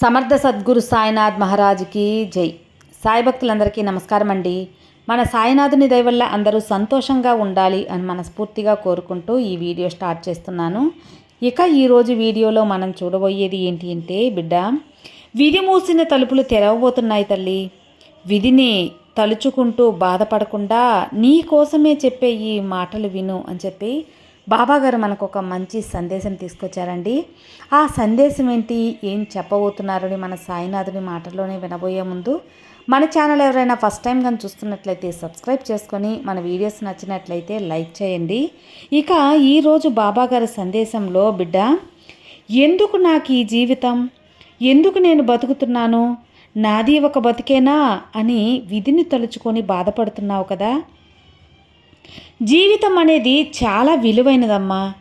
సమర్థ సద్గురు సాయినాథ్ మహారాజ్కి జై. సాయి భక్తులందరికీ నమస్కారం అండి. మన సాయినాథుని దయ వల్ల అందరూ సంతోషంగా ఉండాలి అని మనస్ఫూర్తిగా కోరుకుంటూ ఈ వీడియో స్టార్ట్ చేస్తున్నాను. ఇక ఈరోజు వీడియోలో మనం చూడబోయేది ఏంటి అంటే బిడ్డ విధి మూసిన తలుపులు తెరవబోతున్నాయి తల్లి. విధిని తలుచుకుంటూ బాధపడకుండా నీ కోసమే చెప్పే ఈ మాటలు విను అని చెప్పి బాబాగారు మనకు ఒక మంచి సందేశం తీసుకొచ్చారండి. ఆ సందేశం ఏంటి? ఏం చెప్పబోతున్నారని మన సాయినాథుని మాటల్లోనే వినబోయే ముందు మన ఛానల్ ఎవరైనా ఫస్ట్ టైం కానీ చూస్తున్నట్లయితే సబ్స్క్రైబ్ చేసుకొని మన వీడియోస్ నచ్చినట్లయితే లైక్ చేయండి. ఇక ఈరోజు బాబాగారి సందేశంలో బిడ్డ ఎందుకు నాకు ఈ జీవితం? ఎందుకు నేను బతుకుతున్నాను? నాది ఒక బతికేనా? అని విధిని తలుచుకొని బాధపడుతున్నావు కదా. జీవితం అనేది చాలా విలువైనదమ్మా.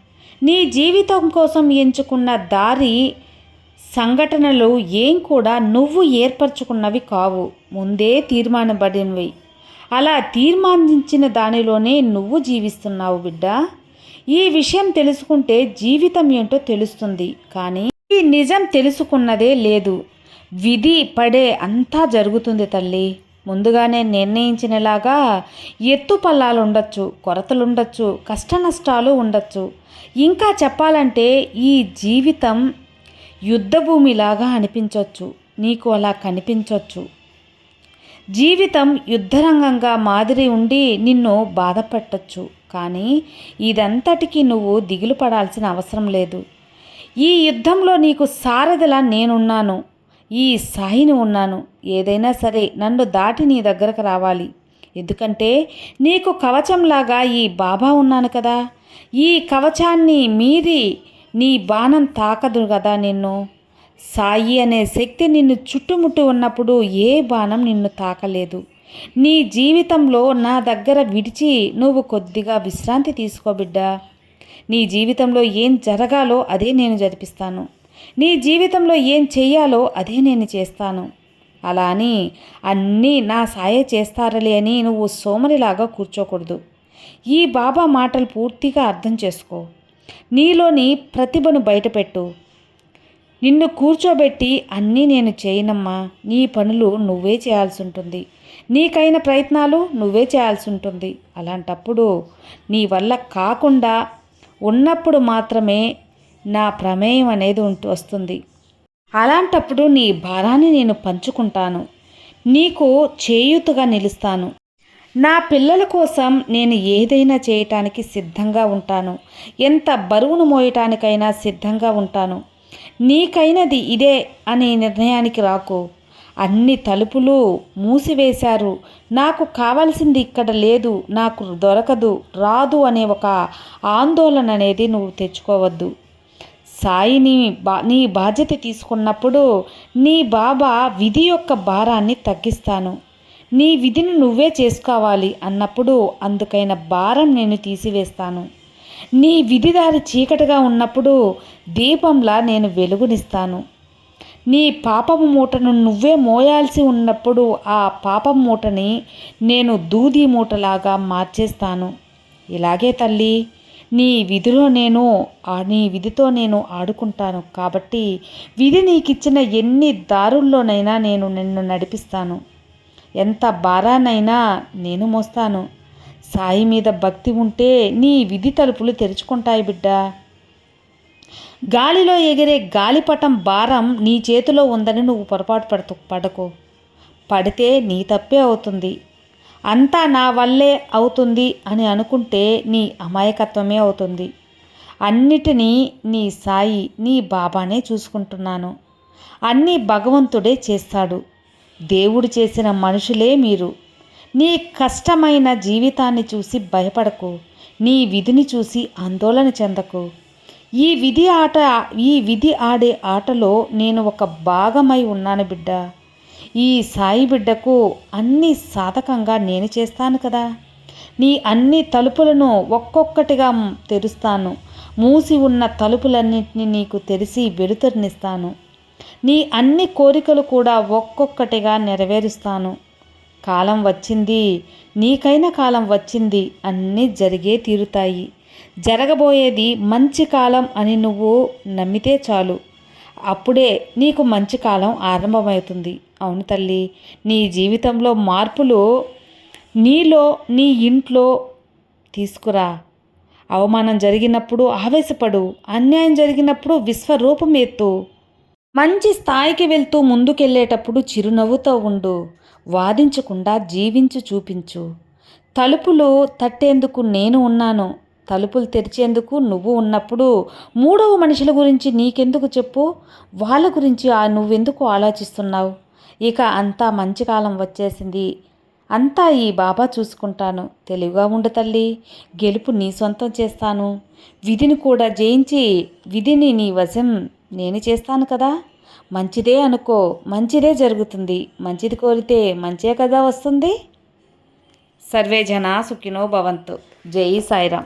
నీ జీవితం కోసం ఎంచుకున్న దారి సంఘటనలు ఏం కూడా నువ్వు ఏర్పరచుకున్నవి కావు. ముందే తీర్మానబడినవి. అలా తీర్మానించిన దానిలోనే నువ్వు జీవిస్తున్నావు బిడ్డ. ఈ విషయం తెలుసుకుంటే జీవితం ఏంటో తెలుస్తుంది. కానీ ఈ నిజం తెలుసుకున్నదే లేదు. విధి పడే అంతా జరుగుతుంది తల్లి. ముందుగానే నిర్ణయించినలాగా ఎత్తు పల్లాలు ఉండొచ్చు కొరతలు ఉండొచ్చు కష్ట నష్టాలు ఉండొచ్చు. ఇంకా చెప్పాలంటే ఈ జీవితం యుద్ధభూమిలాగా అనిపించవచ్చు నీకు అలా కనిపించవచ్చు జీవితం యుద్ధరంగంగా మాదిరి ఉండి నిన్ను బాధపెట్టచ్చు కానీ ఇదంతటికీ నువ్వు దిగులు పడాల్సిన అవసరం లేదు. ఈ యుద్ధంలో నీకు సారథిలా నేనున్నాను. ఈ సాయిని ఉన్నాను. ఏదైనా సరే నన్ను దాటి నీ దగ్గరకు రావాలి. ఎందుకంటే నీకు కవచంలాగా ఈ బాబా ఉన్నాను కదా. ఈ కవచాన్ని మీరి నీ బాణం తాకదు కదా నిన్ను. సాయి అనే శక్తి నిన్ను చుట్టుముట్టు ఉన్నప్పుడు ఏ బాణం నిన్ను తాకలేదు. నీ జీవితంలో నా దగ్గర విడిచి నువ్వు కొద్దిగా విశ్రాంతి తీసుకో బిడ్డా. నీ జీవితంలో ఏం జరగాలో అదే నేను జరిపిస్తాను. నీ జీవితంలో ఏం చెయ్యాలో అదే నేను చేస్తాను. అలా అని అన్నీ నా సాయే చేస్తారలే అని నువ్వు సోమరిలాగా కూర్చోకూడదు. ఈ బాబా మాటలు పూర్తిగా అర్థం చేసుకో. నీలోని ప్రతిభను బయటపెట్టు. నిన్ను కూర్చోబెట్టి అన్నీ నేను చేయనమ్మా. నీ పనులు నువ్వే చేయాల్సి ఉంటుంది నీకైన ప్రయత్నాలు నువ్వే చేయాల్సి ఉంటుంది అలాంటప్పుడు నీ వల్ల కాకుండా ఉన్నప్పుడు మాత్రమే నా ప్రమేయం అనేది ఉంటూ వస్తుంది. అలాంటప్పుడు నీ భారాన్ని నేను పంచుకుంటాను. నీకు చేయూతగా నిలుస్తాను. నా పిల్లల కోసం నేను ఏదైనా చేయటానికి సిద్ధంగా ఉంటాను. ఎంత బరువును మోయటానికైనా సిద్ధంగా ఉంటాను. నీకైనది ఇదే అనే నిర్ణయానికి రాకు. అన్ని తలుపులు మూసివేశారు. నాకు కావలసింది ఇక్కడ లేదు. నాకు దొరకదు. రాదు అనే ఒక ఆందోళన అనేది నువ్వు తెచ్చుకోవద్దు. సాయిని బా నీ బాధ్యత తీసుకున్నప్పుడు నీ బాబా విధి యొక్క భారాన్ని తగ్గిస్తాను. నీ విధిని నువ్వే చేసుకోవాలి అన్నప్పుడు అందుకైన భారం నేను తీసివేస్తాను. నీ విధిదారి చీకటిగా ఉన్నప్పుడు దీపంలా నేను వెలుగునిస్తాను. నీ పాపము మూటను నువ్వే మోయాల్సి ఉన్నప్పుడు ఆ పాపం మూటని నేను దూది మూటలాగా మార్చేస్తాను. ఇలాగే తల్లి. నీ విధిలో నేను నీ విధితో నేను ఆడుకుంటాను. కాబట్టి విధి నీకిచ్చిన ఎన్ని దారుల్లోనైనా నేను నిన్ను నడిపిస్తాను. ఎంత భారానైనా నేను మోస్తాను. సాయి మీద భక్తి ఉంటే నీ విధి తలుపులు తెరుచుకుంటాయి బిడ్డ. గాలిలో ఎగిరే గాలిపటం భారం నీ చేతిలో ఉందని నువ్వు పొరపాటు పడత పడకు. పడితే నీ తప్పే అవుతుంది. అంతా నా వల్లే అవుతుంది అని అనుకుంటే నీ అమాయకత్వమే అవుతుంది. అన్నిటినీ నీ సాయి నీ బాబానే చూసుకుంటున్నాను. అన్నీ భగవంతుడే చేస్తాడు. దేవుడు చేసిన మనుషులే మీరు. నీ కష్టమైన జీవితాన్ని చూసి భయపడకు. నీ విధిని చూసి ఆందోళన చెందకు. ఈ విధి ఆట ఈ విధి ఆడే ఆటలో నేను ఒక భాగమై ఉన్నాను బిడ్డ. ఈ సాయి బిడ్డకు అన్ని సాధకంగా నేను చేస్తాను కదా. నీ అన్ని తలుపులను ఒక్కొక్కటిగా తెరుస్తాను. మూసి ఉన్న తలుపులన్నింటినీ నీకు తెరిచి వెలుతురునిస్తాను. నీ అన్ని కోరికలు కూడా ఒక్కొక్కటిగా నెరవేరుస్తాను. కాలం వచ్చింది నీకైన కాలం వచ్చింది అన్నీ జరిగే తీరుతాయి. జరగబోయేది మంచి కాలం అని నువ్వు నమ్మితే చాలు. అప్పుడే నీకు మంచి కాలం ఆరంభమవుతుంది. అవును తల్లి నీ జీవితంలో మార్పులు నీలో నీ ఇంట్లో తీసుకురా. అవమానం జరిగినప్పుడు ఆవేశపడు అన్యాయం జరిగినప్పుడు విశ్వరూపం ఎత్తు. మంచి స్థాయికి వెళ్తూ ముందుకెళ్ళేటప్పుడు చిరునవ్వుతో ఉండు వాదించకుండా జీవించి చూపించు. తలుపులు తట్టేందుకు నేను ఉన్నాను తలుపులు తెరిచేందుకు నువ్వు ఉన్నప్పుడు మూడవ మనుషుల గురించి నీకెందుకు చెప్పు? వాళ్ళ గురించి ఆ నువ్వెందుకు ఆలోచిస్తున్నావు? ఇక అంతా మంచి కాలం వచ్చేసింది. అంతా ఈ బాబా చూసుకుంటాను. తెలివిగా ఉండు తల్లి గెలుపు నీ సొంతం చేస్తాను. విధిని కూడా జయించి విధిని నీ వశం నేను చేస్తాను కదా. మంచిదే అనుకో మంచిదే జరుగుతుంది. మంచిది కోరితే మంచే కదా వస్తుంది. సర్వే జన సుఖినో భవంతు. జై సాయిరామ్.